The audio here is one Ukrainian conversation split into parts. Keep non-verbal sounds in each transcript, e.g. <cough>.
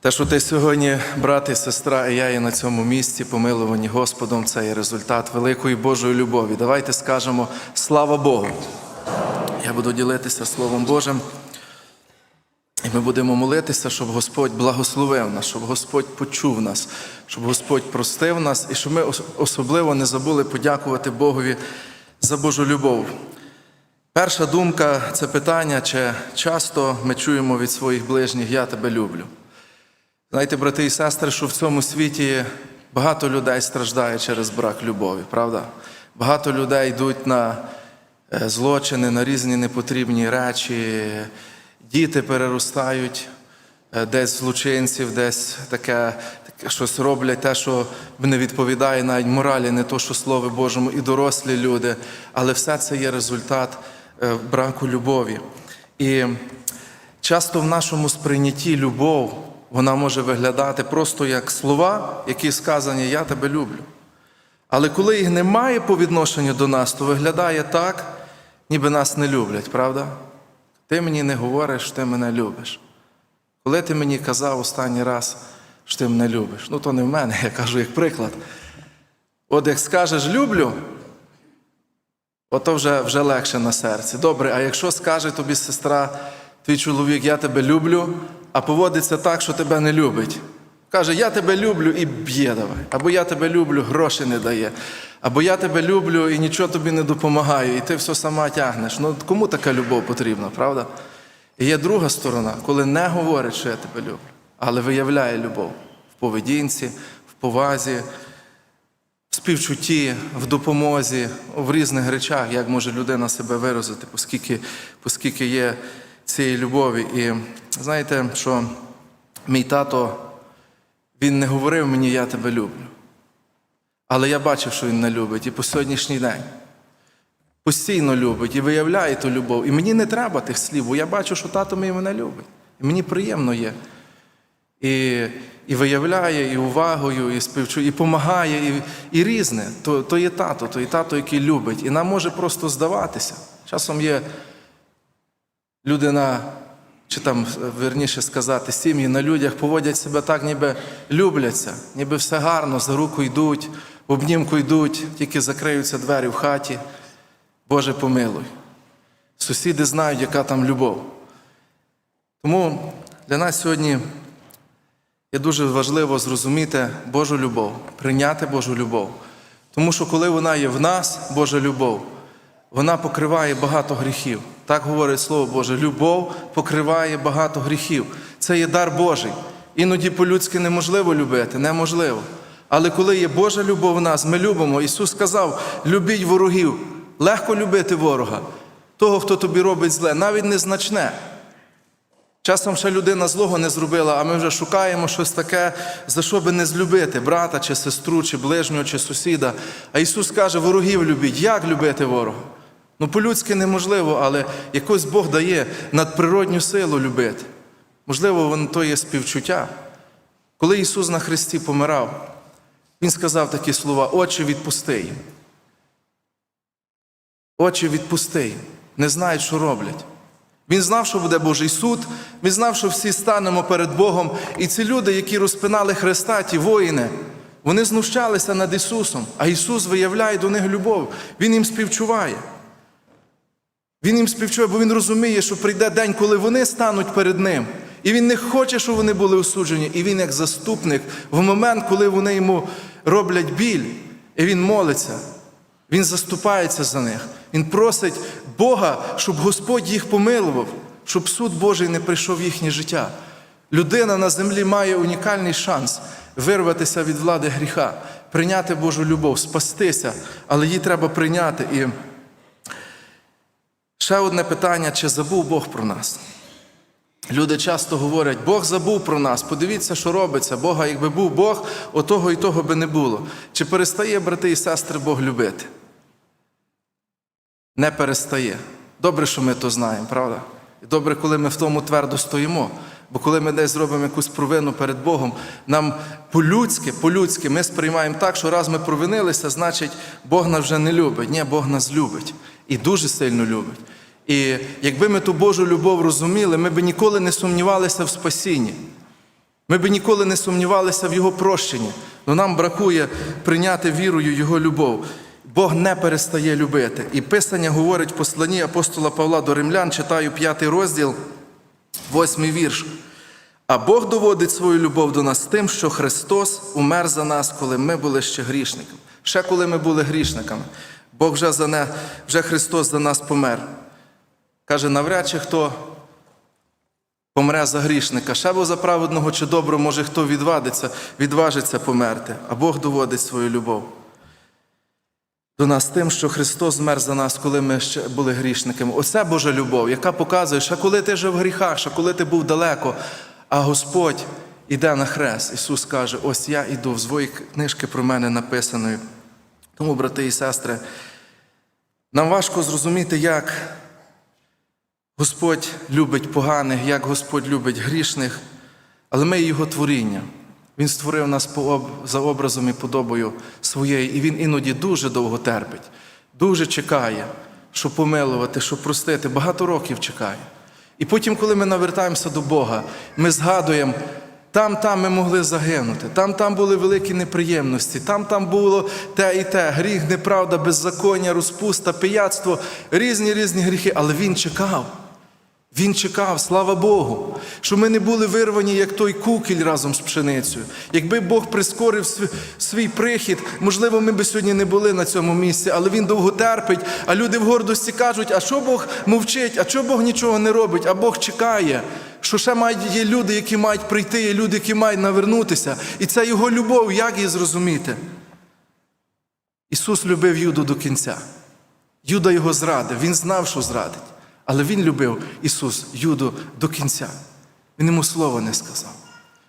Те, що ти сьогодні, брат і сестра, і я є на цьому місці, помилувані Господом, це є результат великої Божої любові. Давайте скажемо слава Богу. Я буду ділитися Словом Божим. І ми будемо молитися, щоб Господь благословив нас, щоб Господь почув нас, щоб Господь простив нас і щоб ми особливо не забули подякувати Богові за Божу любов. Перша думка це питання, чи часто ми чуємо від своїх ближніх Я тебе люблю. Знаєте, брати і сестри, що в цьому світі багато людей страждає через брак любові, правда? Багато людей йдуть на е, злочини, на різні непотрібні речі. Діти переростають е, десь злочинців, десь таке, таке щось роблять, те, що не відповідає навіть моралі, не то, що Слово Божому, і дорослі люди. Але все це є результат е, браку любові. І Часто в нашому сприйнятті любов вона може виглядати просто як слова, які сказані Я тебе люблю. Але коли їх немає по відношенню до нас, то виглядає так, ніби нас не люблять, правда? Ти мені не говориш, ти мене любиш. Коли ти мені казав останній раз, що ти мене любиш, ну то не в мене, <laughs> я кажу як приклад. От як скажеш люблю, ото вже, вже легше на серці. Добре, а якщо скаже тобі сестра, твій чоловік, я тебе люблю, а поводиться так, що тебе не любить. Каже, я тебе люблю і б'є давай. Або я тебе люблю, гроші не дає. Або я тебе люблю і нічого тобі не допомагає, і ти все сама тягнеш. Ну кому така любов потрібна, правда? І є друга сторона, коли не говорить, що я тебе люблю, але виявляє любов в поведінці, в повазі, в співчутті, в допомозі, в різних речах, як може людина себе виразити, оскільки, оскільки є цієї любові. І знаєте, що мій тато, він не говорив мені, я тебе люблю. Але я бачив, що він не любить і по сьогоднішній день. Постійно любить і виявляє ту любов. І мені не треба тих слів, бо я бачу, що тато мій мене любить. І мені приємно є. І, і виявляє, і увагою, і співчу, і допомагає, і, і різне. То, то є тато, то є тато, який любить. І нам може просто здаватися. Часом є людина, чи там верніше сказати, сім'ї на людях поводять себе так, ніби любляться, ніби все гарно, за руку йдуть, в обнімку йдуть, тільки закриються двері в хаті. Боже, помилуй. Сусіди знають, яка там любов. Тому для нас сьогодні є дуже важливо зрозуміти Божу любов, прийняти Божу любов. Тому що коли вона є в нас, Божа любов, вона покриває багато гріхів. Так говорить Слово Боже. Любов покриває багато гріхів. Це є дар Божий. Іноді по-людськи неможливо любити, неможливо. Але коли є Божа любов в нас, ми любимо. Ісус сказав: любіть ворогів. Легко любити ворога, того, хто тобі робить зле, навіть незначне. Часом ще людина злого не зробила, а ми вже шукаємо щось таке, за що би не злюбити брата, чи сестру, чи ближнього, чи сусіда. А Ісус каже, ворогів любіть. Як любити ворога? Ну, по-людськи неможливо, але якось Бог дає надприродню силу любити. Можливо, воно то є співчуття. Коли Ісус на Христі помирав, Він сказав такі слова: Отче, відпусти їм. Очі відпусти їм. Не знають, що роблять. Він знав, що буде Божий суд, він знав, що всі станемо перед Богом. І ці люди, які розпинали Христа, ті воїни, вони знущалися над Ісусом, а Ісус виявляє до них любов. Він їм співчуває. Він їм співчує, бо Він розуміє, що прийде день, коли вони стануть перед Ним. І Він не хоче, щоб вони були осуджені. І Він, як заступник, в момент, коли вони йому роблять біль, і він молиться, він заступається за них. Він просить Бога, щоб Господь їх помилував, щоб суд Божий не прийшов в їхнє життя. Людина на землі має унікальний шанс вирватися від влади гріха, прийняти Божу любов, спастися, але її треба прийняти. І ще одне питання: чи забув Бог про нас? Люди часто говорять, Бог забув про нас, подивіться, що робиться. Бога, якби був Бог, отого і того би не було. Чи перестає, брати і сестри, Бог любити? Не перестає. Добре, що ми то знаємо, правда? І добре, коли ми в тому твердо стоїмо. Бо коли ми десь зробимо якусь провину перед Богом, нам по-людськи, по-людськи ми сприймаємо так, що раз ми провинилися, значить Бог нас вже не любить. Ні, Бог нас любить і дуже сильно любить. І якби ми ту Божу любов розуміли, ми б ніколи не сумнівалися в спасінні. Ми би ніколи не сумнівалися в Його прощенні, але нам бракує прийняти вірою Його любов. Бог не перестає любити. І Писання говорить в посланні апостола Павла до римлян, читаю п'ятий розділ, восьмий вірш. А Бог доводить свою любов до нас тим, що Христос умер за нас, коли ми були ще грішниками. Ще коли ми були грішниками. Бог вже, за не, вже Христос за нас помер. Каже, навряд чи хто помре за грішника, ще бо за праведного чи доброго, може хто відвадиться, відважиться померти, а Бог доводить свою любов. До нас тим, що Христос змер за нас, коли ми ще були грішниками. Оце Божа любов, яка показує, що коли ти жив в гріхах, що коли ти був далеко, а Господь іде на хрест. Ісус каже: ось я іду, в свої книжки про мене написаної. Тому, брати і сестри, нам важко зрозуміти, як Господь любить поганих, як Господь любить грішних, але ми Його творіння. Він створив нас за образом і подобою своєї, і Він іноді дуже довго терпить, дуже чекає, щоб помилувати, щоб простити. Багато років чекає. І потім, коли ми навертаємося до Бога, ми згадуємо, там, там ми могли загинути, там, там були великі неприємності, там, там було те і те, гріх, неправда, беззаконня, розпуста, пияцтво, різні різні гріхи, але Він чекав. Він чекав, слава Богу, що ми не були вирвані, як той кукіль разом з пшеницею. Якби Бог прискорив свій прихід, можливо, ми би сьогодні не були на цьому місці, але він довго терпить. А люди в гордості кажуть: а що Бог мовчить, а що Бог нічого не робить, а Бог чекає. Що ще мають є люди, які мають прийти, є люди, які мають навернутися. І це його любов, як її зрозуміти? Ісус любив Юду до кінця. Юда його зрадив, він знав, що зрадить. Але він любив Ісус Юду до кінця. Він йому слова не сказав.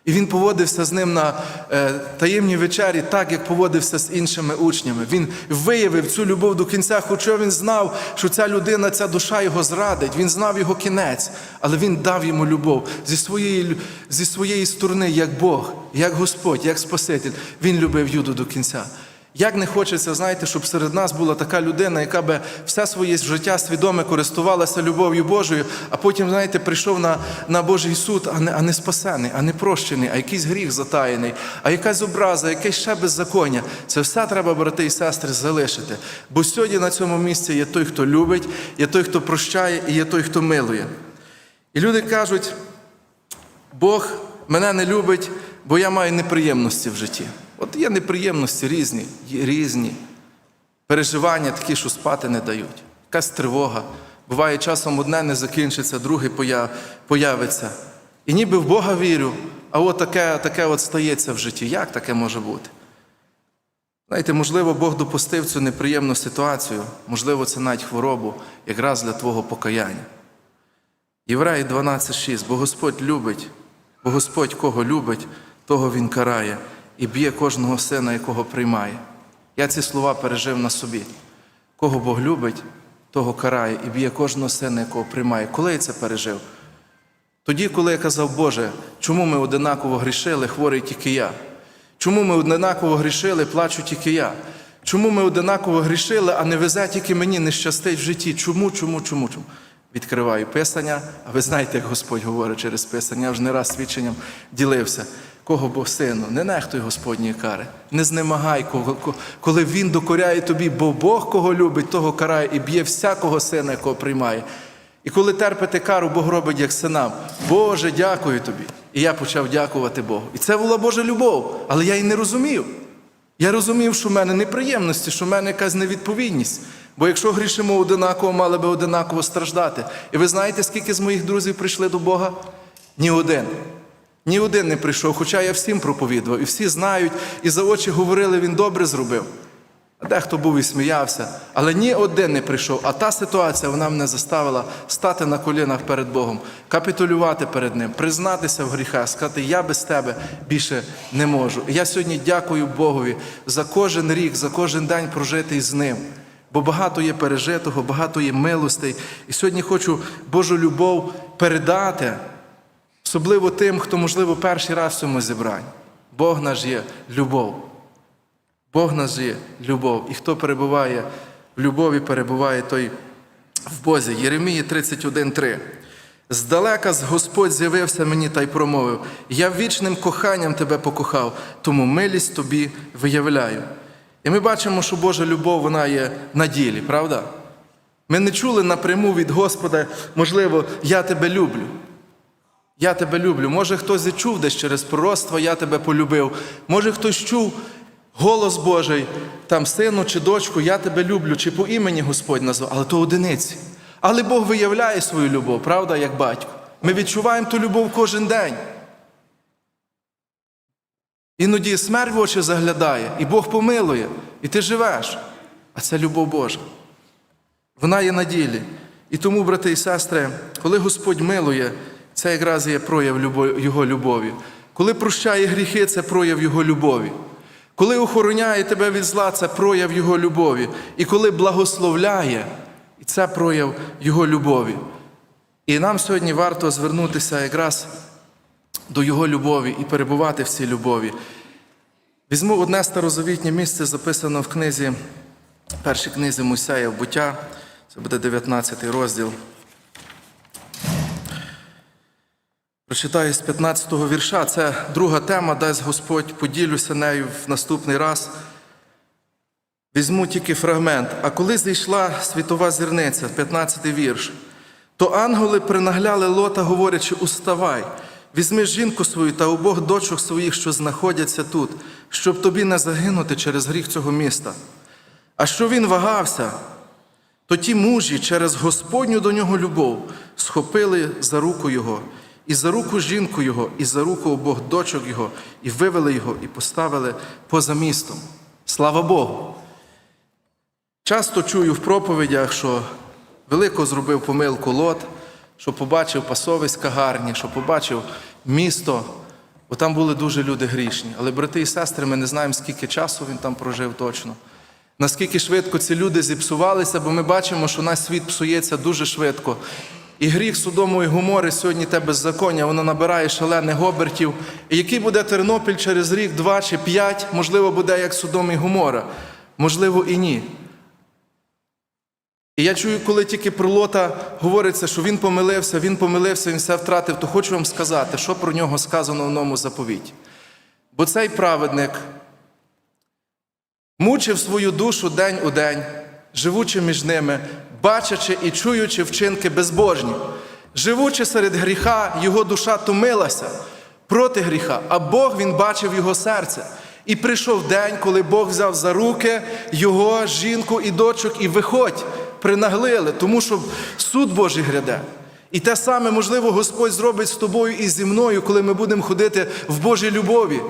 І він поводився з ним на е, таємній вечері, так як поводився з іншими учнями. Він виявив цю любов до кінця, хоча він знав, що ця людина, ця душа його зрадить. Він знав його кінець, але він дав йому любов зі своєї, зі своєї сторони, як Бог, як Господь, як Спаситель. Він любив Юду до кінця. Як не хочеться, знаєте, щоб серед нас була така людина, яка би все своє життя свідоме користувалася любов'ю Божою, а потім, знаєте, прийшов на, на Божий суд, а не, а не спасений, а не прощений, а якийсь гріх затаєний, а якась образа, якесь ще беззаконня. Це все треба, брати і сестри, залишити. Бо сьогодні на цьому місці є той, хто любить, є той, хто прощає, і є той, хто милує. І люди кажуть, Бог мене не любить, бо я маю неприємності в житті. От є неприємності різні, різні. Переживання такі, що спати не дають. Якась тривога. Буває, часом одне не закінчиться, друге появиться. І ніби в Бога вірю, а от таке, таке от стається в житті. Як таке може бути? Знаєте, можливо, Бог допустив цю неприємну ситуацію, можливо, це навіть хворобу, якраз для твого покаяння. Євреї 12.6. Бо Господь любить, бо Господь кого любить, того Він карає і б'є кожного сина, якого приймає. Я ці слова пережив на собі. Кого Бог любить, того карає і б'є кожного сина, якого приймає. Коли я це пережив? Тоді, коли я казав, Боже, чому ми одинаково грішили, хворий тільки я? Чому ми одинаково грішили, плачу тільки я? Чому ми одинаково грішили, а не везе тільки мені не щастить в житті? Чому, чому, чому, чому? Відкриваю Писання, а ви знаєте, як Господь говорить через Писання, я вже не раз свідченням ділився. Кого Бог сину, не нехтуй Господньої кари, не знемагай, коли Він докоряє тобі, бо Бог кого любить, того карає і б'є всякого сина, якого приймає. І коли терпите кару, Бог робить як синам. Боже, дякую тобі. І я почав дякувати Богу. І це була Божа любов, але я її не розумів. Я розумів, що в мене неприємності, що в мене якась невідповідність. Бо якщо грішимо одинаково, мали би одинаково страждати. І ви знаєте, скільки з моїх друзів прийшли до Бога? Ні один. Ні один не прийшов, хоча я всім проповідував, і всі знають, і за очі говорили, він добре зробив. А дехто був і сміявся, але ні один не прийшов. А та ситуація вона мене заставила стати на колінах перед Богом, капітулювати перед Ним, признатися в гріхах, сказати, я без тебе більше не можу. І я сьогодні дякую Богові за кожен рік, за кожен день прожитий з ним. Бо багато є пережитого, багато є милостей. І сьогодні хочу Божу любов передати, особливо тим, хто, можливо, перший раз в цьому зібранні. Бог наш є любов. Бог нас є любов, і хто перебуває в любові, перебуває той в Бозі. Єремії 31.3. Здалека з Господь з'явився мені та й промовив: Я вічним коханням тебе покохав, тому милість тобі виявляю. І ми бачимо, що Божа любов вона є на ділі, правда? Ми не чули напряму від Господа, можливо, я тебе люблю. Я тебе люблю. Може, хтось і чув десь через пророцтво, я тебе полюбив. Може, хтось чув голос Божий, там сину чи дочку, я тебе люблю, чи по імені Господь назвав, але то одиниці. Але Бог виявляє свою любов, правда, як батько. Ми відчуваємо ту любов кожен день. Іноді смерть в очі заглядає, і Бог помилує, і ти живеш. А це любов Божа. Вона є на ділі. І тому, брати і сестри, коли Господь милує, це якраз є прояв Його любові. Коли прощає гріхи, це прояв Його любові. Коли охороняє тебе від зла, це прояв Його любові. І коли благословляє, це прояв Його любові. І нам сьогодні варто звернутися якраз до Його любові і перебувати в цій любові. Візьму одне старозавітнє місце, записано в книзі, першій книзі Мойсея буття. Це буде 19 розділ. Прочитаю з 15-го вірша. Це друга тема, дасть Господь, поділюся нею в наступний раз. Візьму тільки фрагмент. А коли зійшла світова зірниця, 15-й вірш, то ангели принагляли лота, говорячи: Уставай, візьми жінку свою та обох дочок своїх, що знаходяться тут, щоб тобі не загинути через гріх цього міста. А що він вагався, то ті мужі через Господню до нього любов схопили за руку його, і за руку жінку його, і за руку обох дочок його, і вивели його, і поставили поза містом. Слава Богу! Часто чую в проповідях, що велико зробив помилку лот, що побачив пасовиська гарні, що побачив місто, бо там були дуже люди грішні. Але, брати і сестри, ми не знаємо, скільки часу він там прожив точно. Наскільки швидко ці люди зіпсувалися, бо ми бачимо, що наш світ псується дуже швидко. І гріх Содому і Гомори сьогодні те беззаконня, воно набирає шалених обертів. І який буде Тернопіль через рік, два чи п'ять, можливо, буде як Содом і Гомора, можливо, і ні. І я чую, коли тільки про Лота говориться, що він помилився, він помилився, він все втратив, то хочу вам сказати, що про нього сказано в новому заповіті. Бо цей праведник мучив свою душу день у день, живучи між ними, бачачи і чуючи вчинки безбожні. Живучи серед гріха, його душа томилася проти гріха, а Бог він бачив його серце. І прийшов день, коли Бог взяв за руки його жінку і дочок, і виходь, принаглили, тому що суд Божий гряде. І те саме, можливо, Господь зробить з тобою і зі мною, коли ми будемо ходити в Божій любові,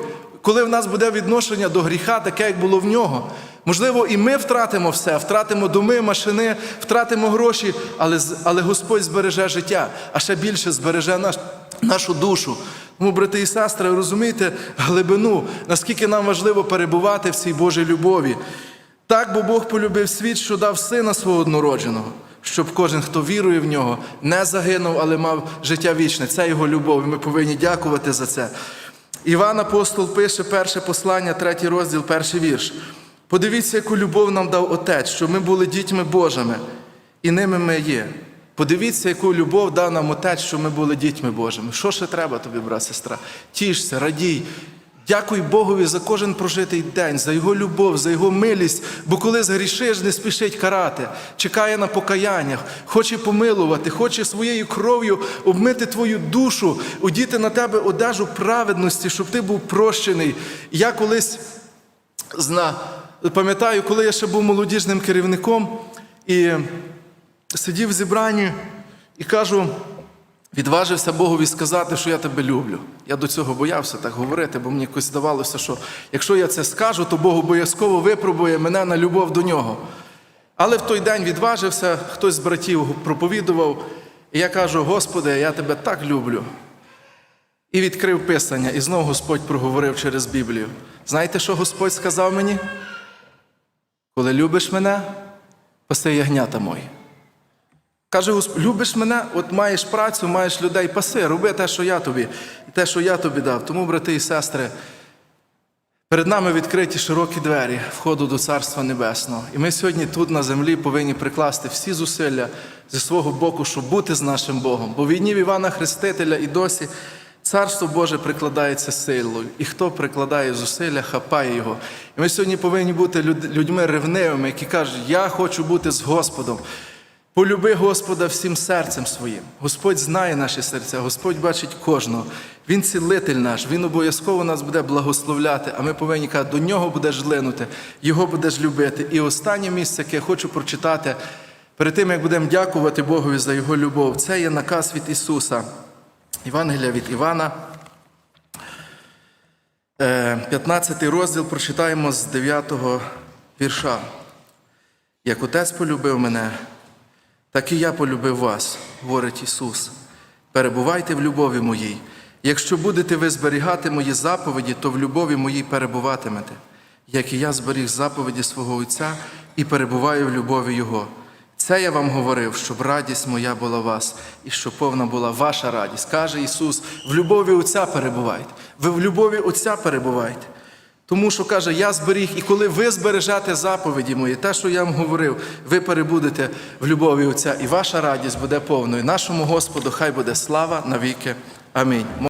коли в нас буде відношення до гріха, таке, як було в нього. Можливо, і ми втратимо все, втратимо доми, машини, втратимо гроші, але, але Господь збереже життя, а ще більше збереже наш, нашу душу. Тому, брати і сестри, розумієте глибину, наскільки нам важливо перебувати в цій Божій любові. Так, бо Бог полюбив світ, що дав сина свого однородженого, щоб кожен, хто вірує в нього, не загинув, але мав життя вічне. Це його любов, і ми повинні дякувати за це. Іван Апостол пише перше послання, третій розділ, перший вірш. Подивіться, яку любов нам дав Отець, що ми були дітьми Божими, і ними ми є. Подивіться, яку любов дав нам Отець, що ми були дітьми Божими. Що ще треба тобі, брат, сестра? Тішся, радій. Дякуй Богові за кожен прожитий день, за Його любов, за Його милість, бо коли згрішиш, не спішить карати, чекає на покаяннях, хоче помилувати, хоче своєю кров'ю обмити твою душу, одіти на тебе одежу праведності, щоб ти був прощений. Я колись зна, пам'ятаю, коли я ще був молодіжним керівником і сидів в зібранні і кажу, відважився Богові сказати, що я тебе люблю. Я до цього боявся так говорити, бо мені якось здавалося, що якщо я це скажу, то Бог обов'язково випробує мене на любов до нього. Але в той день відважився, хтось з братів проповідував, і я кажу: Господи, я тебе так люблю. І відкрив Писання, і знову Господь проговорив через Біблію. Знаєте, що Господь сказав мені? Коли любиш мене, паси ягнята мої. Каже, «Госп- любиш мене, от маєш працю, маєш людей, паси, роби те, що я тобі, те, що я тобі дав. Тому, брати і сестри, Перед нами відкриті широкі двері входу до Царства Небесного. І ми сьогодні тут на землі повинні прикласти всі зусилля зі свого боку, щоб бути з нашим Богом. Бо в Івана Хрестителя і досі Царство Боже прикладається силою. І хто прикладає зусилля, хапає його. І ми сьогодні повинні бути людьми ревнивими, які кажуть, я хочу бути з Господом. Полюби Господа всім серцем своїм. Господь знає наші серця, Господь бачить кожного. Він цілитель наш, Він обов'язково нас буде благословляти, а ми повинні казати, до нього будеш глинути, його будеш любити. І останнє місце, яке я хочу прочитати, перед тим, як будемо дякувати Богові за його любов, це є наказ від Ісуса. Євангелія від Івана. Е, 15 розділ прочитаємо з 9 вірша. Як Отець полюбив мене, так і я полюбив вас, говорить Ісус. Перебувайте в любові моїй. Якщо будете ви зберігати мої заповіді, то в любові моїй перебуватимете, як і я зберіг заповіді свого Отця і перебуваю в любові Його. Це я вам говорив, щоб радість моя була вас, і щоб повна була ваша радість. Каже Ісус: в любові Отця перебувайте. Ви в любові Отця перебувайте. Тому що каже, я зберіг, і коли ви збережете заповіді мої, те, що я вам говорив, ви перебудете в любові Отця, і ваша радість буде повною. Нашому Господу хай буде слава навіки. Амінь.